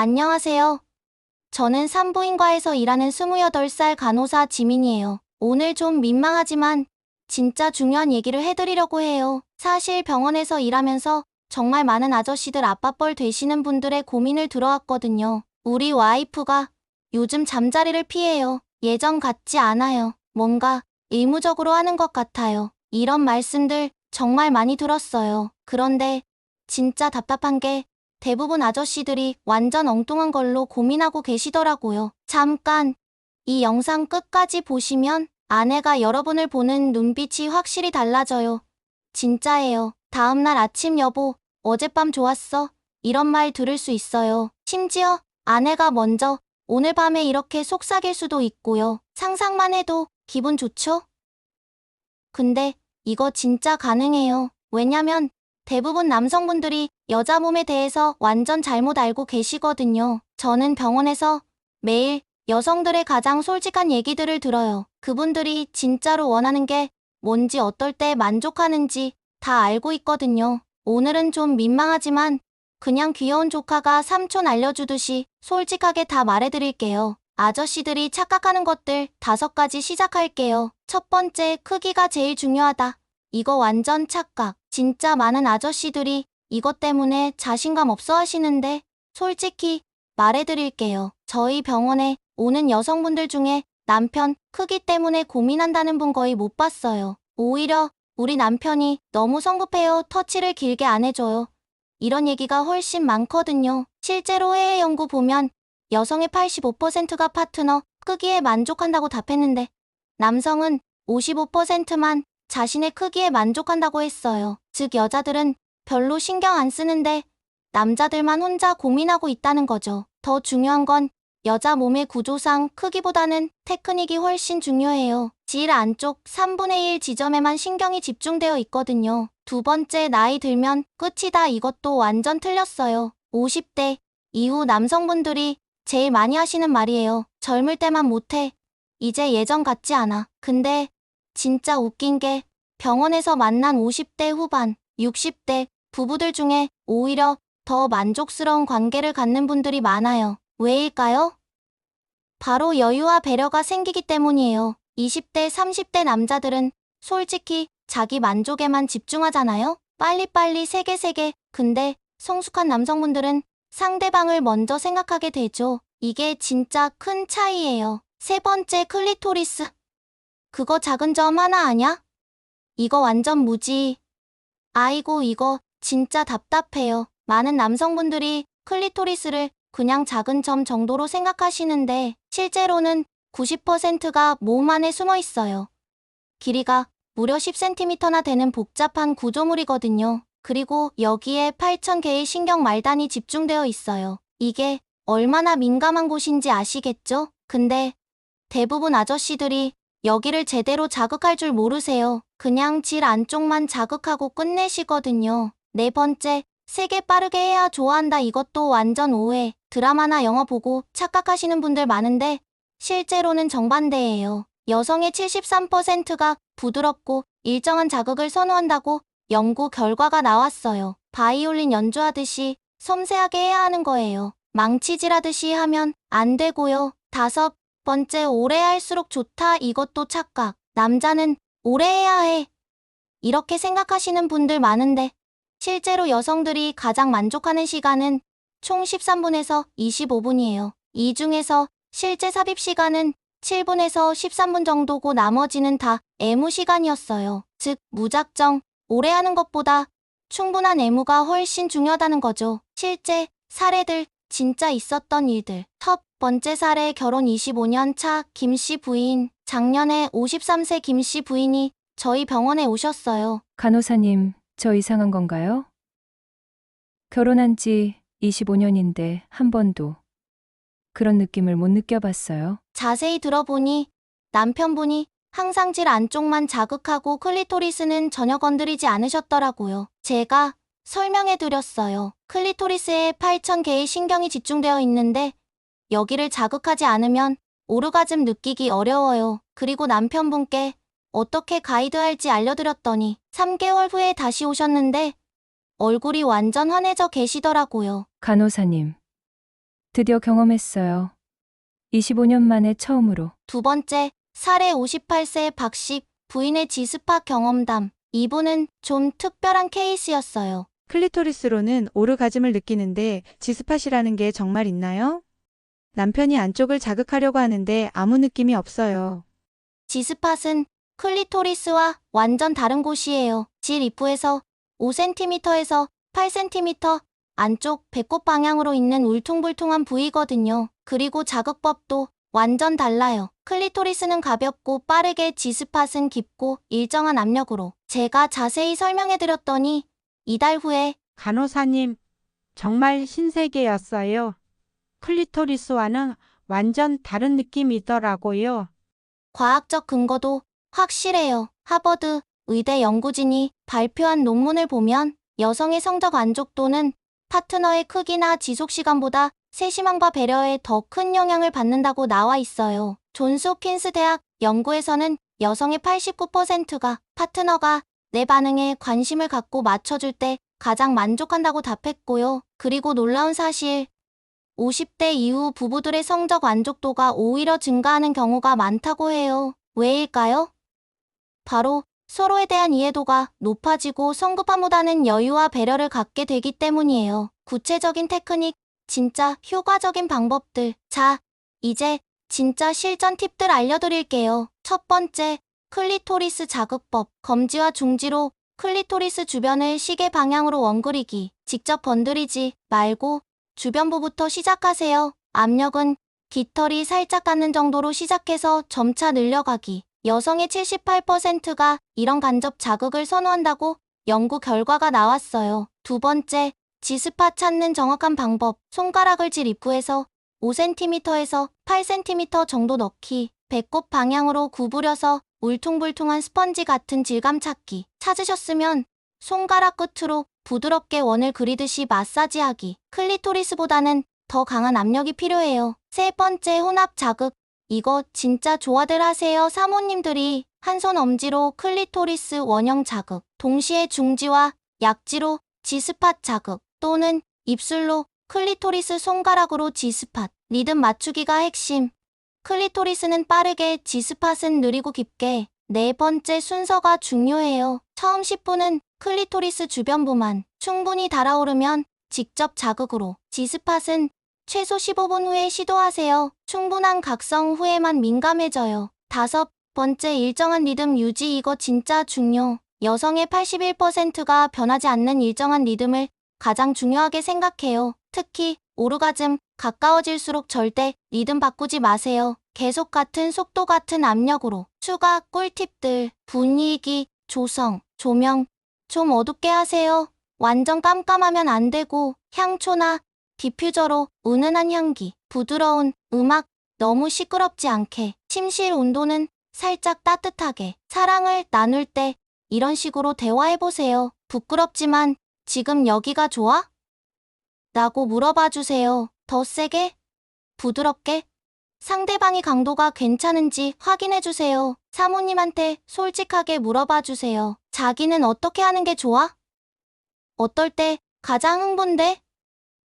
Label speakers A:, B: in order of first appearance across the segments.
A: 안녕하세요. 저는 산부인과에서 일하는 28살 간호사 지민이에요. 오늘 좀 민망하지만 진짜 중요한 얘기를 해드리려고 해요. 사실 병원에서 일하면서 정말 많은 아저씨들 아빠뻘 되시는 분들의 고민을 들어왔거든요. 우리 와이프가 요즘 잠자리를 피해요. 예전 같지 않아요. 뭔가 의무적으로 하는 것 같아요. 이런 말씀들 정말 많이 들었어요. 그런데 진짜 답답한 게 대부분 아저씨들이 완전 엉뚱한 걸로 고민하고 계시더라고요. 잠깐 이 영상 끝까지 보시면 아내가 여러분을 보는 눈빛이 확실히 달라져요. 진짜예요. 다음날 아침 여보, 어젯밤 좋았어? 이런 말 들을 수 있어요. 심지어 아내가 먼저 오늘 밤에 이렇게 속삭일 수도 있고요. 상상만 해도 기분 좋죠? 근데 이거 진짜 가능해요. 왜냐면 대부분 남성분들이 여자 몸에 대해서 완전 잘못 알고 계시거든요. 저는 병원에서 매일 여성들의 가장 솔직한 얘기들을 들어요. 그분들이 진짜로 원하는 게 뭔지 어떨 때 만족하는지 다 알고 있거든요. 오늘은 좀 민망하지만 그냥 귀여운 조카가 삼촌 알려주듯이 솔직하게 다 말해드릴게요. 아저씨들이 착각하는 것들 다섯 가지 시작할게요. 첫 번째, 크기가 제일 중요하다. 이거 완전 착각. 진짜 많은 아저씨들이 이것 때문에 자신감 없어 하시는데 솔직히 말해드릴게요. 저희 병원에 오는 여성분들 중에 남편 크기 때문에 고민한다는 분 거의 못 봤어요. 오히려 우리 남편이 너무 성급해요. 터치를 길게 안 해줘요. 이런 얘기가 훨씬 많거든요. 실제로 해외 연구 보면 여성의 85%가 파트너 크기에 만족한다고 답했는데 남성은 55%만 자신의 크기에 만족한다고 했어요. 즉 여자들은 별로 신경 안 쓰는데 남자들만 혼자 고민하고 있다는 거죠. 더 중요한 건 여자 몸의 구조상 크기보다는 테크닉이 훨씬 중요해요. 질 안쪽 3분의 1 지점에만 신경이 집중되어 있거든요. 두 번째 나이 들면 끝이다 이것도 완전 틀렸어요. 50대 이후 남성분들이 제일 많이 하시는 말이에요. 젊을 때만 못해. 이제 예전 같지 않아. 근데 진짜 웃긴 게 병원에서 만난 50대 후반, 60대 부부들 중에 오히려 더 만족스러운 관계를 갖는 분들이 많아요. 왜일까요? 바로 여유와 배려가 생기기 때문이에요. 20대, 30대 남자들은 솔직히 자기 만족에만 집중하잖아요? 빨리빨리 세게 세게. 근데 성숙한 남성분들은 상대방을 먼저 생각하게 되죠. 이게 진짜 큰 차이예요. 세 번째 클리토리스. 그거 작은 점 하나 아냐? 이거 완전 무지. 아이고 이거 진짜 답답해요. 많은 남성분들이 클리토리스를 그냥 작은 점 정도로 생각하시는데 실제로는 90%가 몸 안에 숨어 있어요. 길이가 무려 10cm나 되는 복잡한 구조물이거든요. 그리고 여기에 8,000개의 신경 말단이 집중되어 있어요. 이게 얼마나 민감한 곳인지 아시겠죠? 근데 대부분 아저씨들이 여기를 제대로 자극할 줄 모르세요. 그냥 질 안쪽만 자극하고 끝내시거든요. 네 번째, 세게 빠르게 해야 좋아한다 이것도 완전 오해. 드라마나 영화 보고 착각하시는 분들 많은데 실제로는 정반대예요. 여성의 73%가 부드럽고 일정한 자극을 선호한다고 연구 결과가 나왔어요. 바이올린 연주하듯이 섬세하게 해야 하는 거예요. 망치질하듯이 하면 안 되고요. 다섯 번째, 오래 할수록 좋다. 이것도 착각. 남자는 오래 해야 해. 이렇게 생각하시는 분들 많은데 실제로 여성들이 가장 만족하는 시간은 총 13분에서 25분이에요. 이 중에서 실제 삽입 시간은 7분에서 13분 정도고 나머지는 다 애무 시간이었어요. 즉, 무작정 오래 하는 것보다 충분한 애무가 훨씬 중요하다는 거죠. 실제 사례들, 진짜 있었던 일들. 첫 번째 사례 결혼 25년 차 김 씨 부인. 작년에 53세 김 씨 부인이 저희 병원에 오셨어요.
B: 간호사님, 저 이상한 건가요? 결혼한 지 25년인데 한 번도 그런 느낌을 못 느껴봤어요.
A: 자세히 들어보니 남편분이 항상 질 안쪽만 자극하고 클리토리스는 전혀 건드리지 않으셨더라고요. 제가 설명해 드렸어요. 클리토리스에 8,000개의 신경이 집중되어 있는데 여기를 자극하지 않으면 오르가즘 느끼기 어려워요. 그리고 남편분께 어떻게 가이드할지 알려드렸더니 3개월 후에 다시 오셨는데 얼굴이 완전 환해져 계시더라고요.
B: 간호사님, 드디어 경험했어요. 25년 만에 처음으로.
A: 두 번째, 사례 58세 박씨 부인의 지스파 경험담. 이분은 좀 특별한 케이스였어요.
C: 클리토리스로는 오르가즘을 느끼는데 지스팟이라는 게 정말 있나요? 남편이 안쪽을 자극하려고 하는데 아무 느낌이 없어요.
A: 지스팟은 클리토리스와 완전 다른 곳이에요. 질 입구에서 5cm에서 8cm 안쪽 배꼽 방향으로 있는 울퉁불퉁한 부위거든요. 그리고 자극법도 완전 달라요. 클리토리스는 가볍고 빠르게 지스팟은 깊고 일정한 압력으로 제가 자세히 설명해드렸더니 이달 후에
D: 간호사님, 정말 신세계였어요. 클리토리스와는 완전 다른 느낌이더라고요.
A: 과학적 근거도 확실해요. 하버드 의대 연구진이 발표한 논문을 보면 여성의 성적 안족도는 파트너의 크기나 지속 시간보다 세심함과 배려에 더 큰 영향을 받는다고 나와 있어요. 존스 홉킨스 대학 연구에서는 여성의 89%가 파트너가 내 반응에 관심을 갖고 맞춰줄 때 가장 만족한다고 답했고요. 그리고 놀라운 사실, 50대 이후 부부들의 성적 만족도가 오히려 증가하는 경우가 많다고 해요. 왜일까요? 바로 서로에 대한 이해도가 높아지고 성급함보다는 여유와 배려를 갖게 되기 때문이에요. 구체적인 테크닉, 진짜 효과적인 방법들. 자, 이제 진짜 실전 팁들 알려드릴게요. 첫 번째, 클리토리스 자극법. 검지와 중지로 클리토리스 주변을 시계 방향으로 원그리기. 직접 건드리지 말고 주변부부터 시작하세요. 압력은 깃털이 살짝 닿는 정도로 시작해서 점차 늘려가기. 여성의 78%가 이런 간접 자극을 선호한다고 연구 결과가 나왔어요. 두 번째, 지스팟 찾는 정확한 방법. 손가락을 질 입구에서 5cm에서 8cm 정도 넣기. 배꼽 방향으로 구부려서 울퉁불퉁한 스펀지 같은 질감 찾기. 찾으셨으면 손가락 끝으로 부드럽게 원을 그리듯이 마사지하기. 클리토리스보다는 더 강한 압력이 필요해요. 세 번째 혼합 자극. 이거 진짜 좋아들 하세요. 사모님들이 한 손 엄지로 클리토리스 원형 자극, 동시에 중지와 약지로 지스팟 자극 또는 입술로 클리토리스 손가락으로 지스팟, 리듬 맞추기가 핵심. 클리토리스는 빠르게, 지스팟은 느리고 깊게. 네 번째 순서가 중요해요. 처음 10분은 클리토리스 주변부만 충분히 달아오르면 직접 자극으로, 지스팟은 최소 15분 후에 시도하세요. 충분한 각성 후에만 민감해져요. 다섯 번째 일정한 리듬 유지 이거 진짜 중요. 여성의 81%가 변하지 않는 일정한 리듬을 가장 중요하게 생각해요. 특히 오르가즘 가까워질수록 절대 리듬 바꾸지 마세요. 계속 같은 속도 같은 압력으로. 추가 꿀팁들 분위기 조성 조명 좀 어둡게 하세요. 완전 깜깜하면 안 되고 향초나 디퓨저로 은은한 향기, 부드러운 음악, 너무 시끄럽지 않게, 침실 온도는 살짝 따뜻하게, 사랑을 나눌 때 이런 식으로 대화해보세요. 부끄럽지만 지금 여기가 좋아? 라고 물어봐 주세요. 더 세게? 부드럽게? 상대방이 강도가 괜찮은지 확인해 주세요. 사모님한테 솔직하게 물어봐 주세요. 자기는 어떻게 하는 게 좋아? 어떨 때 가장 흥분돼?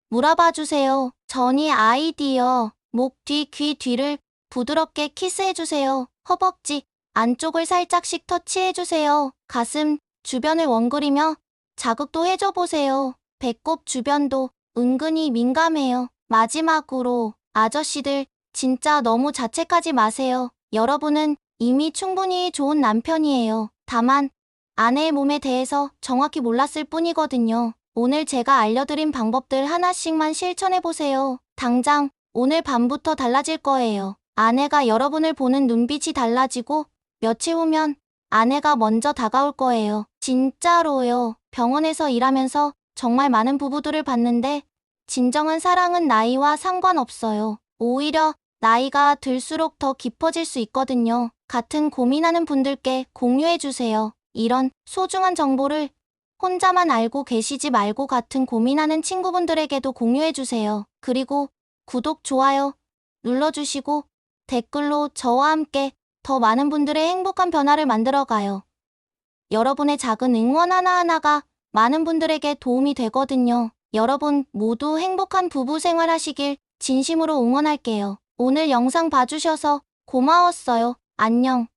A: 물어봐 주세요. 전이 아이디어. 목 뒤, 귀 뒤를 부드럽게 키스해 주세요. 허벅지 안쪽을 살짝씩 터치해 주세요. 가슴 주변을 원그리며 자극도 해줘 보세요. 배꼽 주변도 은근히 민감해요. 마지막으로 아저씨들 진짜 너무 자책하지 마세요. 여러분은 이미 충분히 좋은 남편이에요. 다만 아내의 몸에 대해서 정확히 몰랐을 뿐이거든요. 오늘 제가 알려드린 방법들 하나씩만 실천해보세요. 당장 오늘 밤부터 달라질 거예요. 아내가 여러분을 보는 눈빛이 달라지고 며칠 후면 아내가 먼저 다가올 거예요. 진짜로요. 병원에서 일하면서 정말 많은 부부들을 봤는데 진정한 사랑은 나이와 상관없어요. 오히려 나이가 들수록 더 깊어질 수 있거든요. 같은 고민하는 분들께 공유해주세요. 이런 소중한 정보를 혼자만 알고 계시지 말고 같은 고민하는 친구분들에게도 공유해주세요. 그리고 구독, 좋아요 눌러주시고 댓글로 저와 함께 더 많은 분들의 행복한 변화를 만들어가요. 여러분의 작은 응원 하나하나가 많은 분들에게 도움이 되거든요. 여러분 모두 행복한 부부 생활 하시길 진심으로 응원할게요. 오늘 영상 봐주셔서 고마웠어요. 안녕.